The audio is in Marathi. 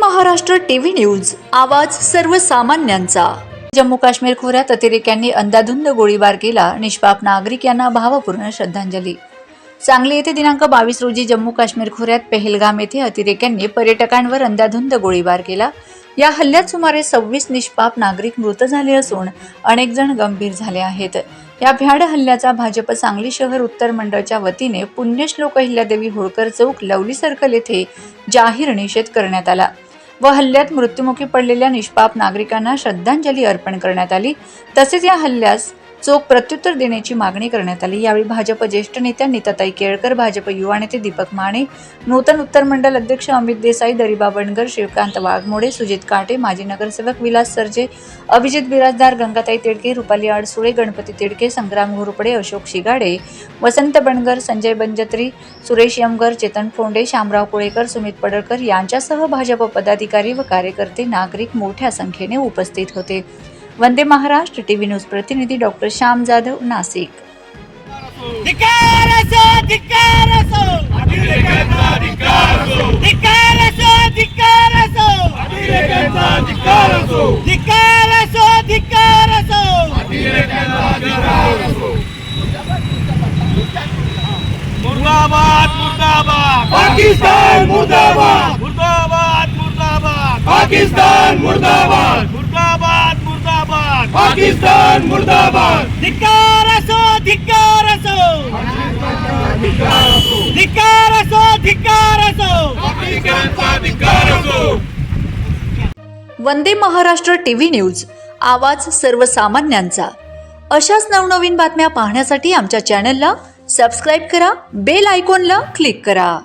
महाराष्ट्र टीव्ही न्यूज आवाज सर्वसामान्यांचा. जम्मू काश्मीर खोऱ्यात अतिरेक्यांनी अंदाधुंद गोळीबार केला निष्पाप नागरिक यांना भावपूर्ण श्रद्धांजली. सांगली येथे दिनांक बावीस रोजी जम्मू काश्मीर खोऱ्यात पेहलगाम येथे अतिरेक्यांनी पर्यटकांवर अंदाधुंद गोळीबार केला. या हल्ल्यात सुमारे सव्वीस निष्पाप नागरिक मृत झाले असून अनेक जण गंभीर झाले आहेत. या भ्याड हल्ल्याचा भाजप सांगली शहर उत्तर मंडळच्या वतीने पुण्यश्लोक अहिल्यादेवी होळकर चौक लवली सर्कल येथे जाहीर निषेध करण्यात आला. व हल्ल्यात मृत्युमुखी पडलेल्या निष्पाप नागरिकांना श्रद्धांजली अर्पण करण्यात आली. तसेच या हल्ल्यास चोख प्रत्युत्तर देण्याची मागणी करण्यात आली. यावेळी भाजप ज्येष्ठ नेत्या नीताताई केळकर भाजप युवा नेते दीपक माने नूतन उत्तर मंडल अध्यक्ष अमित देसाई दरिबा बनगर शिवकांत वाघमोडे सुजित काटे माजी नगरसेवक विलास सरजे अभिजित बिराजदार गंगाताई तिडके रुपाली आडसुळे गणपती तिडके संग्राम घोरपडे अशोक शिगाडे वसंत बनगर संजय बंजत्री सुरेश यमगर चेतन फोंडे शामराव कुळेकर सुमित पडळकर यांच्यासह भाजप पदाधिकारी व कार्यकर्ते नागरिक मोठ्या संख्येने उपस्थित होते. वंदे महाराष्ट्र टीवी न्यूज़ प्रतिनिधि डॉक्टर श्याम जाधव नासिक। मुर्दाबाद मुर्दाबाद। पाकिस्तान मुर्दाबाद। मुर्दाबाद मुर्दाबाद। पाकिस्तान मुर्दाबाद। मुर्दाबाद। पाकिस्तान मुर्दाबाद. धिक्कार असो धिक्कार असो. धिक्कार असो धिक्कार असो. धिक्कार असो वंदे महाराष्ट्र टीव्ही न्यूज आवाज सर्वसामान्यांचा. अशाच नवनवीन बातम्या पाहण्यासाठी आमच्या चॅनलला सबस्क्राईब करा बेल आयकॉनला क्लिक करा.